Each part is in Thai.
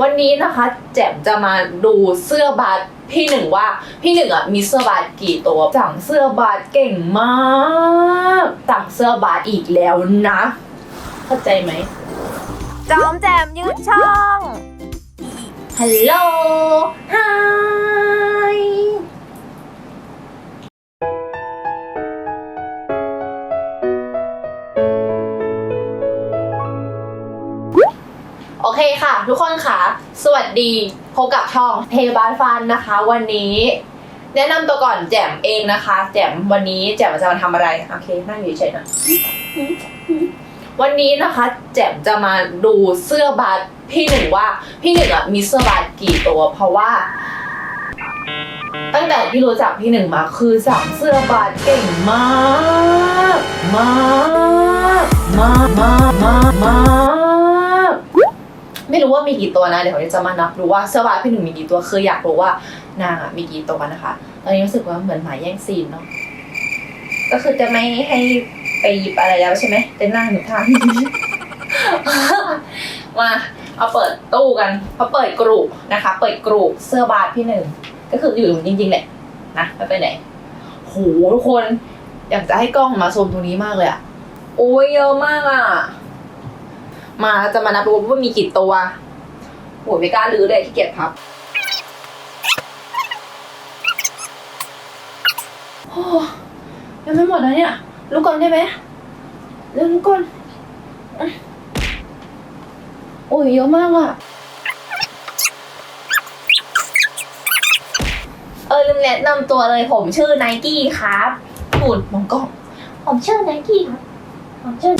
วันนี้นะคะแจ่มจะมาดูเสื้อบาสพี่หนึ่งว่าพี่หนึ่งอะมีเสื้อบาสกี่ตัวสั่งเสื้อบาสเก่งมากสั่งเสื้อบาสอีกแล้วนะ เข้าใจไหมจอมแจมยืดช่องฮัลโหล เคค่ะ ทุกคนค่ะ สวัสดีพบกับช่องเทบาฟันนะคะ วันนี้ แนะนำตัวก่อนแจ่มเองนะคะ แจ่มวันนี้แจ่มจะมาทำอะไรโอเคนั่งอยู่เฉยๆนะวันนี้นะคะ แจ่มจะมาดูเสื้อบาสพี่หนึ่งว่า พี่หนึ่งอะมีเสื้อบาสกี่ตัว เพราะว่า ตั้งแต่ที่รู้จักพี่หนึ่งมาคือสั่งเสื้อบาสเก่งมาก มาก มากมากมากมาก ไม่รู้ว่ามีกี่ตัวนะเดี๋ยวเราจะมานับดูว่าเสื้อบาสพี่หนึ่งมีกี่ตัวคืออยากรู้ว่านางอะมีกี่ตัวนะคะ ตอนนี้รู้สึกว่าเหมือนหมาแย่งซีนเนาะก็คือจะไม่ให้ไปหยิบอะไรแล้วใช่ไหมจะนั่งอยู่ทางมาเอาเปิดตู้กันพอเปิดกรุนะคะ เปิดกรุเสื้อบาสพี่หนึ่งก็คืออยู่จริงๆแหละนะไม่ไปไหนโหทุกคน อยากจะให้กล้องมาซูมตรงนี้มากเลยอะโอ้ยเยอะมากอะ มาจะมานับดูว่ามีกี่ตัวโหไม่กล้าลื้อเลยขี้เกียจพับโอ้ยังไม่หมดนะเนี่ยลุกก่อนได้ไหมเร็วลุกก่อนอะโอ้ยเยอะมากอะเออลืมแนะนำตัวเลยผมชื่อไนกี้ครับพูดมองกล้องผมชื่อไนกี้ครับผมชื่อ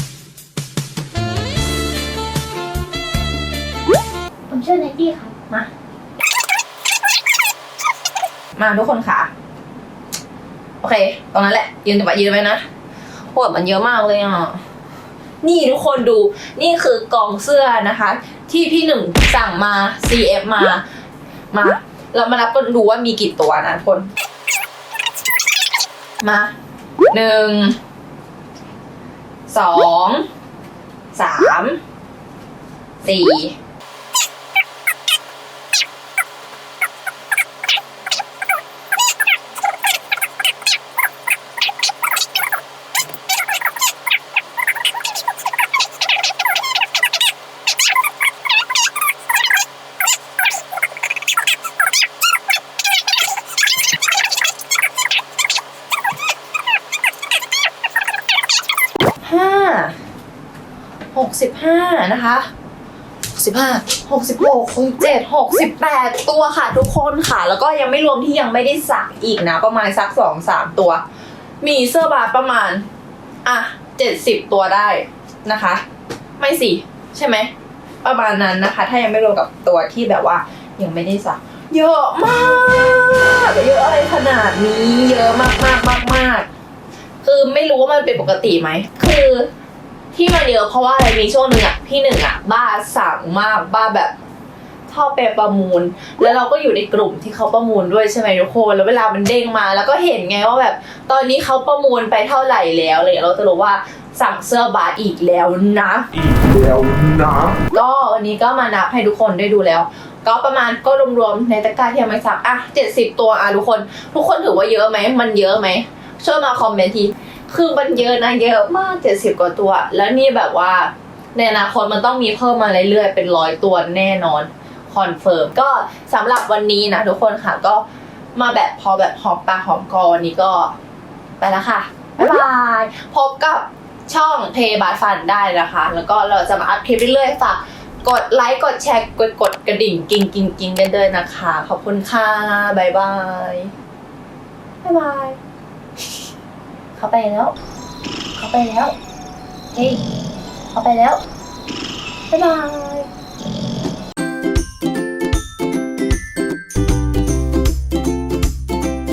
ชื่อไนกี้ครับ มามาทุกคนค่ะ โอเค ตรงนั้นแหละ ยืนตัวไปยืนไปนะโหดมันเยอะมากเลยอะ นี่ทุกคนดู นี่คือกองเสื้อนะคะ ที่พี่หนึ่งสั่งมา CF มา มา เรามานับกันดูว่ามีกี่ตัวนะทุกคน มาหนึ่งสองสามสี่ หกสิบห้านะคะหกสิบห้าหกสิบหกหกสิบเจ็ดหกสิบแปดตัวค่ะทุกคนค่ะ แล้วก็ยังไม่รวมที่ยังไม่ได้สักอีกนะ ประมาณสักสองสามตัว มีเสื้อบาสประมาณ อะเจ็ดสิบตัวได้นะคะ ไม่สิใช่ไหม ประมาณนั้นนะคะ ถ้ายังไม่รวมกับตัวที่แบบว่ายังไม่ได้สัก เยอะมาก เยอะอะไรขนาดนี้ เยอะมากมากมากมากคือไม่รู้ว่ามันเป็นปกติไหม คือ ที่มันเยอะเพราะว่าอะไรมีช่วงหนึ่งอะพี่หนึ่งอะ บ้าสั่งมากบ้าแบบชอบไปประมูล แล้วเราก็อยู่ในกลุ่มที่เขาประมูลด้วยใช่ไหมทุกคนแล้วเวลามันเด้งมา แล้วก็เห็นไงว่าแบบ ตอนนี้เขาประมูลไปเท่าไหร่แล้วอะไรเลยเราจะรู้ว่าสั่งเสื้อบาสอีกแล้วนะ อีกแล้วนะก็วันนี้ก็มานับให้ทุกคนได้ดูแล้ว ก็ประมาณก็รวมๆในตะกร้าที่ยังไม่สักอะเจ็ดสิบตัวอะทุกคน ทุกคนถือว่าเยอะไหมมันเยอะไหมช่วยมาคอมเมนต์ที คือมันเยอะนะเยอะมากเจ็ดสิบกว่าตัว แล้วนี่แบบว่าในอนาคตมันต้องมีเพิ่มมาเรื่อยๆ เป็นร้อยตัวแน่นอนคอนเฟิร์มก็สำหรับวันนี้นะทุกคนค่ะก็มาแบบพอแบบหอมปากหอมคอวันนี้ก็ไปแล้วค่ะ บ๊ายบาย พบกับช่องเทบาฟันได้นะคะ แล้วก็เราจะมาอัพคลิปเรื่อยๆฝากกดไลค์กดแชร์กดกดกระดิ่งกิ้งกิ้งกิ้งกันด้วยนะคะ ขอบคุณค่ะ บ๊ายบาย บ๊ายบาย เขาไปแล้ว เขาไปแล้ว เฮ้ย เขาไปแล้ว บ๊ายบาย